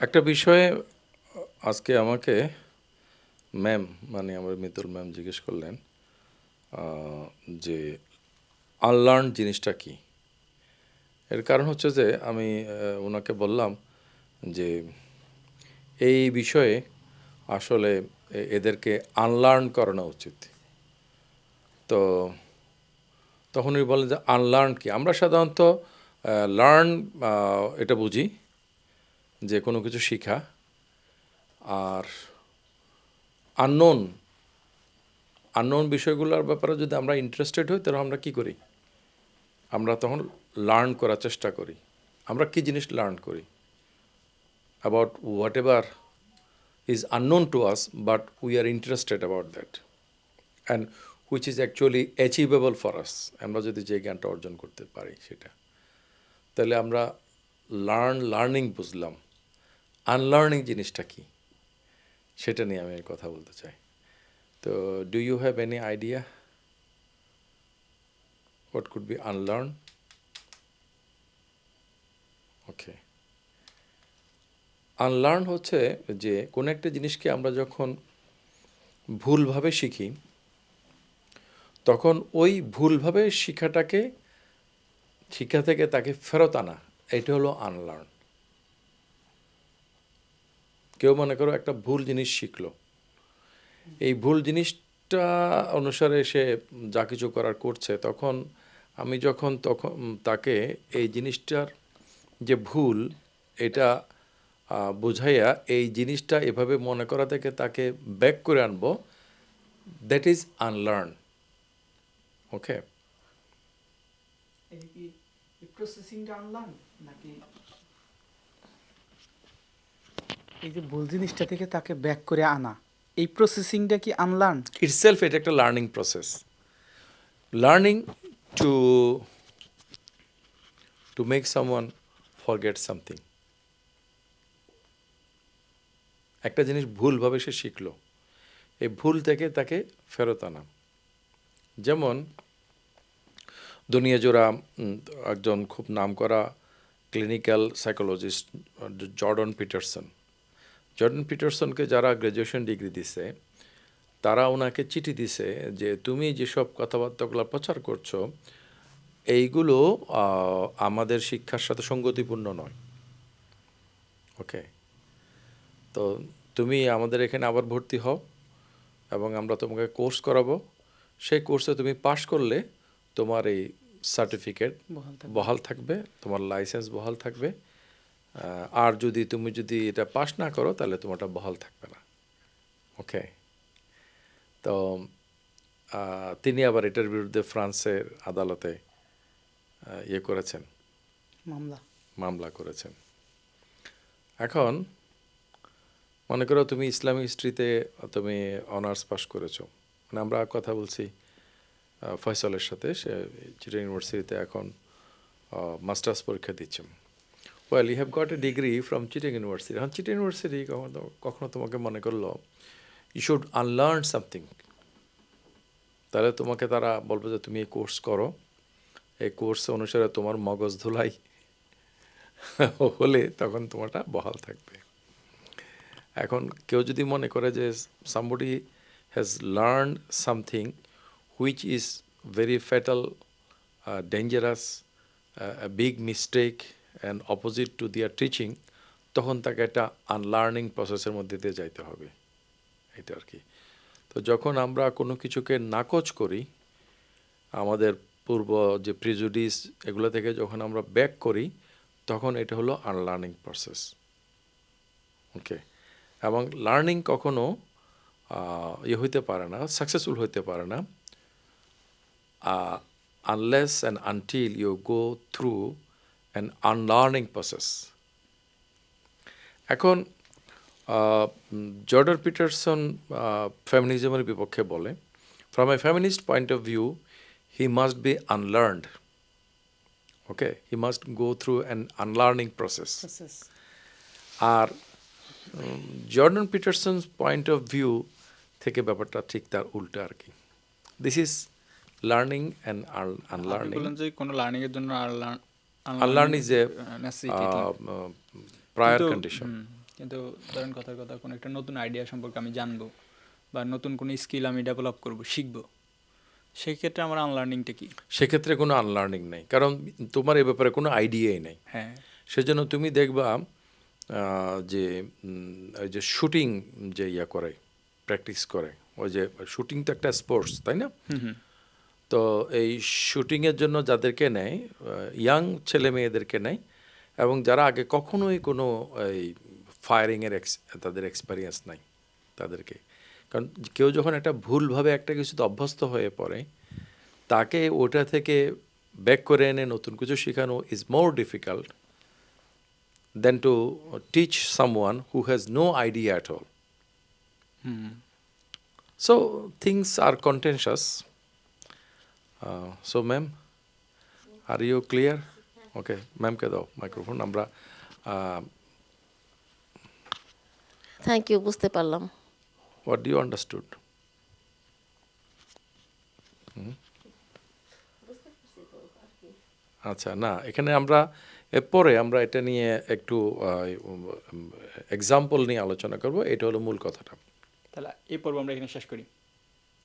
একটা বিষয়ে আজকে আমাকে ম্যাম মানে আমার মিতুল ম্যাম জিজ্ঞেস করলেন যে আনলার্ন জিনিসটা কি? এর কারণ হচ্ছে যে, আমি ওনাকে বললাম যে এই বিষয়ে আসলে এদেরকে আনলার্ন করানো উচিত। তো তখন উনি বলেন যে আনলার্ন কি? আমরা সাধারণত লার্ন এটা বুঝি। যে কোনো কিছু শিখা, আর আননোন আননোন বিষয়গুলোর ব্যাপারে যদি আমরা ইন্টারেস্টেড হই, তাহলে আমরা কি করি? আমরা তখন লার্ন করার চেষ্টা করি। আমরা কি জিনিস লার্ন করি? About whatever is unknown to us but we are interested about that and which is actually achievable for us আমরা যদি যে জ্ঞানটা অর্জন করতে পারি সেটা। তাহলে আমরা লার্ন লার্নিং বুঝলাম। আনলার্নিং জিনিসটা কি? সেটা নিয়ে আমি কথা বলতে চাই। তো do you have any idea what could be unlearn okay unlearn হচ্ছে যে, কোনো একটা জিনিসকে আমরা যখন ভুলভাবে শিখি, তখন ওই ভুলভাবে শিখাটাকে শিক্ষা থেকে তাকে ফেরত আনা, এটা হলো আনলার্ন কেউ মনে করো একটা ভুল জিনিস শিখলো। এই ভুল জিনিসটা অনুসারে সে যা কিছু করার করছে, তখন আমি যখন তখন তাকে এই জিনিসটার যে ভুল, এটা বুঝাইয়া এই জিনিসটা এভাবে মনে করা থেকে তাকে ব্যাক করে আনব দ্যাট ইজ আনলার্ন ওকে এই যে ভুল জিনিসটা থেকে তাকে ব্যাক করে আনা, এই প্রসেসিংটা কি আনলার্ন itself এটা একটা learning process learning to to make someone forget something একটা জিনিস ভুলভাবে সে শিখলো, এই ভুল থেকে তাকে ফেরত আনা। যেমন দুনিয়া জোড়া একজন খুব নামকরা clinical psychologist Jordan Peterson. Jordan পিটারসনকে যারা গ্র্যাজুয়েশন ডিগ্রি দিছে তারা ওনাকে চিঠি দিছে যে তুমি যেসব কথাবার্তাগুলো প্রচার করছ এইগুলো আমাদের শিক্ষার সাথে সঙ্গতিপূর্ণ নয়। ওকে তো তুমি আমাদের এখানে আবার ভর্তি হও এবং আমরা তোমাকে কোর্স করাবো। সেই কোর্সে তুমি পাশ করলে তোমার এই সার্টিফিকেট বহাল থাকবে। তোমার লাইসেন্স বহাল থাকবে। আর যদি তুমি যদি এটা পাস না করো তাহলে তোমারটা বহাল থাকবে না। ওকে তো তিনি আবার এটার বিরুদ্ধে ফ্রান্সের আদালতে ইয়ে করেছেন। মামলা। মামলা করেছেন। এখন মনে করো তুমি ইসলামিক হিস্ট্রিতে তুমি অনার্স পাস করেছ। মানে আমরা কথা বলছি ফয়সলের সাথে। সে চিটাং ইউনিভার্সিটিতে এখন মাস্টার্স পরীক্ষা দিচ্ছেন well you have got a degree from cheating university এখন চিটাং ইউনিভার্সিটি কখনো কখনো তোমাকে মনে করল ইউ শুড আনলার্ন সামথিং তাহলে তোমাকে তারা বলবে যে, তুমি এই কোর্স করো। এই কোর্স অনুসারে তোমার মগজ ধুলাই হলে তখন তোমারটা বহাল থাকবে। এখন কেউ যদি মনে করে যে somebody has learn something which is very fatal dangerous big mistake and opposite to their teaching তখন তাকে একটা আনলার্নিং প্রসেসের মধ্যে দিয়ে যাইতে হবে। এটা আর কি। তো যখন আমরা কোনো কিছুকে নাকচ করি, আমাদের পূর্ব যে প্রিজুডিস এগুলো থেকে যখন আমরা ব্যাক করি, তখন এটা হলো আনলার্নিং প্রসেস ওকে এবং লার্নিং কখনো ইয়ে হইতে পারে না সাকসেসফুল হইতে পারে না। Unless and until you go through an unlearning process এখন জর্ডার পিটারসন ফেমিনিজমের বিপক্ষে বলে from a feminist point of view he must be unlearned okay he must go through an unlearning process R Jordan Peterson's point of view থেকে ব্যাপারটা ঠিক তার উল্টো আর কি। This is learning and unlearning যে কোনো লার্নিং এর জন্য unlearn is a prior condition কিন্তু ধরেন কথার কথা কোনো একটা নতুন আইডিয়া সম্পর্কে আমি জানব বা নতুন কোনো স্কিল আমি ডেভেলপ করব শিখব সেক্ষেত্রে আমার আনলার্নিংটা কি? সেক্ষেত্রে কোনো আনলার্নিং নেই কারণ তোমার এ ব্যাপারে কোনো আইডিয়াই নেই। হ্যাঁ। সেজন্য তুমি দেখবা যে ওই যে শুটিং যে ইয়া করে প্র্যাকটিস করে ওই যে শুটিং তো একটা স্পোর্টস তাই না? তো এই শুটিংয়ের জন্য যাদেরকে নেয় ইয়াং ছেলে মেয়েদেরকে নেয় এবং যারা আগে কখনোই কোনো এই ফায়ারিংয়ের এক্স তাদের এক্সপিরিয়েন্স নাই তাদেরকে। কারণ কেউ যখন একটা ভুলভাবে একটা কিছুতে অভ্যস্ত হয়ে পড়ে তাকে ওটা থেকে ব্যাক করে এনে নতুন কিছু শেখানো is more difficult than to teach someone who has no idea at all so things are are contentious. Ma'am are you clear okay clear? Okay, ma'am কে দাও মাইক্রোফোন আমরা uh, থ্যাংক ইউ বুঝতে পারলাম what do you understood? হুম? আচ্ছা না এখানে আমরা এরপরে আমরা এটা নিয়ে একটু এক্সাম্পল নিয়ে আলোচনা করব এটা হলো মূল কথাটা তাহলে এই পর্ব আমরা এখানে শেষ করি